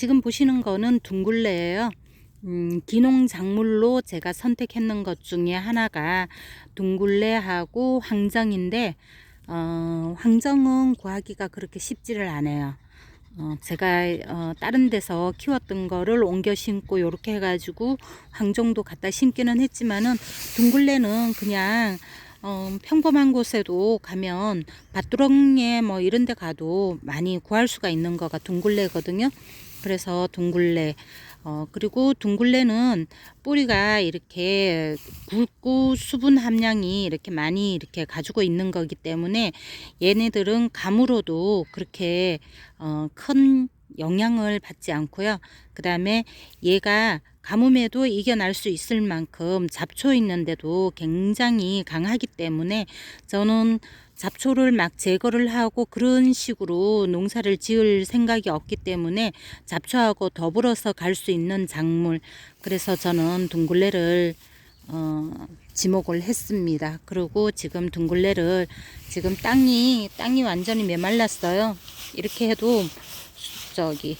지금 보시는 거는 둥글레예요. 음, 기농 작물로 제가 선택했는 것 중에 하나가 둥글레하고 황정인데 어, 황정은 구하기가 그렇게 쉽지를 않아요. 어, 제가 어, 다른 데서 키웠던 거를 옮겨 심고 이렇게 해가지고 황정도 갖다 심기는 했지만은 둥글레는 그냥 어, 평범한 곳에도 가면 밭두렁에 뭐 이런 데 가도 많이 구할 수가 있는 거가 둥글레거든요. 그래서 둥글레. 어, 그리고 둥글레는 뿌리가 이렇게 굵고 수분 함량이 이렇게 많이 이렇게 가지고 있는 거기 때문에 얘네들은 감으로도 그렇게 어, 큰 영향을 받지 않고요. 그 다음에 얘가 가뭄에도 이겨낼 수 있을 만큼 잡초 있는데도 굉장히 강하기 때문에 저는 잡초를 막 제거를 하고 그런 식으로 농사를 지을 생각이 없기 때문에 잡초하고 더불어서 갈 수 있는 작물 그래서 저는 둥글레를 어, 지목을 했습니다. 그리고 지금 둥글레를 지금 땅이 땅이 완전히 메말랐어요. 이렇게 해도 저기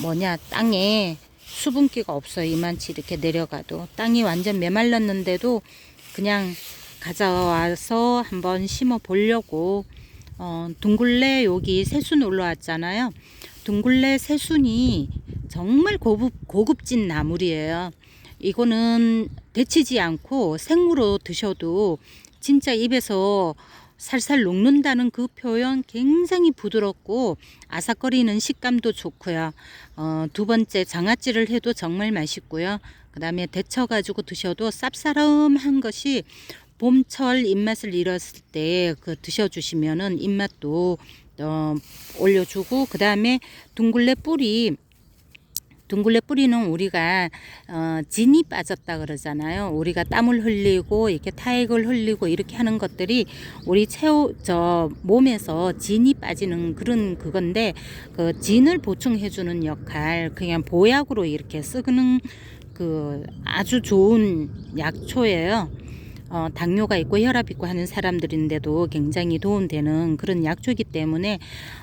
뭐냐 땅에 수분기가 없어요. 이만치 이렇게 내려가도 땅이 완전 메말랐는데도 그냥 가져와서 한번 심어 보려고 어, 둥글레 여기 새순 올라왔잖아요. 둥글레 새순이 정말 고급, 고급진 나물이에요. 이거는 데치지 않고 생으로 드셔도 진짜 입에서 살살 녹는다는 그 표현 굉장히 부드럽고 아삭거리는 식감도 좋고요. 어, 두 번째 장아찌를 해도 정말 맛있고요. 그 다음에 데쳐가지고 드셔도 쌉싸름한 것이 봄철 입맛을 잃었을 때 그 드셔주시면은 입맛도 어, 올려주고 그 다음에 둥글레 뿌리 둥글레 뿌리는 우리가 어, 진이 빠졌다 그러잖아요. 우리가 땀을 흘리고 이렇게 타액을 흘리고 이렇게 하는 것들이 우리 체오 저 몸에서 진이 빠지는 그런 그건데 그 진을 보충해 주는 역할 그냥 보약으로 이렇게 쓰는 그 아주 좋은 약초예요. 어, 당뇨가 있고 혈압 있고 하는 사람들인데도 굉장히 도움되는 그런 약초이기 때문에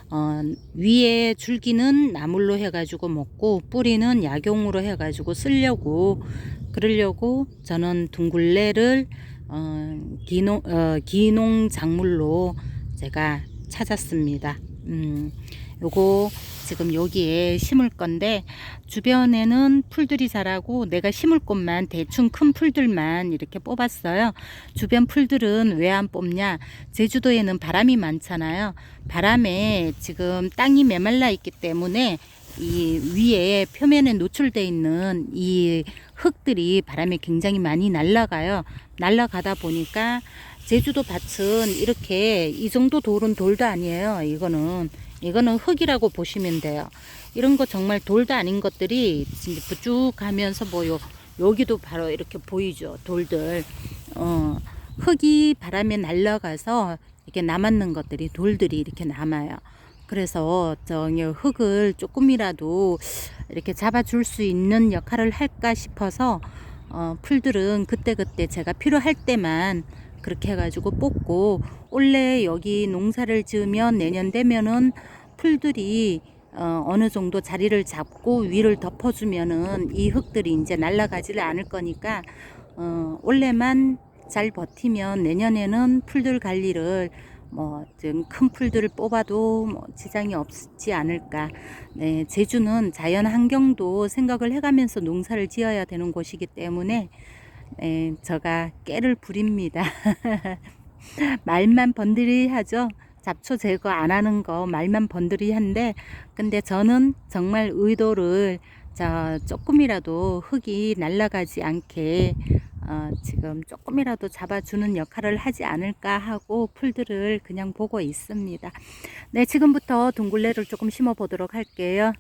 어, 위에 줄기는 나물로 해가지고 먹고 뿌리는 약용으로 해가지고 쓰려고 그러려고 저는 둥글레를 어, 기농, 어, 기농 작물로 제가 찾았습니다. 음, 요거 지금 여기에 심을 건데 주변에는 풀들이 자라고 내가 심을 곳만 대충 큰 풀들만 이렇게 뽑았어요. 주변 풀들은 왜 안 뽑냐? 제주도에는 바람이 많잖아요. 바람에 지금 땅이 메말라 있기 때문에 이 위에 표면에 노출돼 있는 이 흙들이 바람에 굉장히 많이 날아가요. 날아가다 보니까 제주도 밭은 이렇게 이 정도 돌은 돌도 아니에요. 이거는 이거는 흙이라고 보시면 돼요. 이런 거 정말 돌도 아닌 것들이 진짜 부쭉하면서 뭐 요 여기도 바로 이렇게 보이죠. 돌들 어, 흙이 바람에 날아가서 이렇게 남았는 것들이 돌들이 이렇게 남아요. 그래서 저 흙을 조금이라도 이렇게 잡아줄 수 있는 역할을 할까 싶어서 어, 풀들은 그때그때 제가 필요할 때만 그렇게 해가지고 뽑고 원래 여기 농사를 지으면 내년 되면은 풀들이 어, 어느 정도 자리를 잡고 위를 덮어주면은 이 흙들이 이제 날아가지를 않을 거니까 어, 올해만 잘 버티면 내년에는 풀들 관리를 뭐큰 풀들을 뽑아도 뭐 지장이 없지 않을까. 네, 제주는 자연 환경도 생각을 해가면서 농사를 지어야 되는 곳이기 때문에 네, 제가 깨를 부립니다. 말만 번들이 하죠. 잡초 제거 안 하는 거 말만 번들이 한데 근데 저는 정말 의도를 자 조금이라도 흙이 날아가지 않게 어, 지금 조금이라도 잡아주는 역할을 하지 않을까 하고 풀들을 그냥 보고 있습니다. 네, 지금부터 둥글레를 조금 심어 보도록 할게요.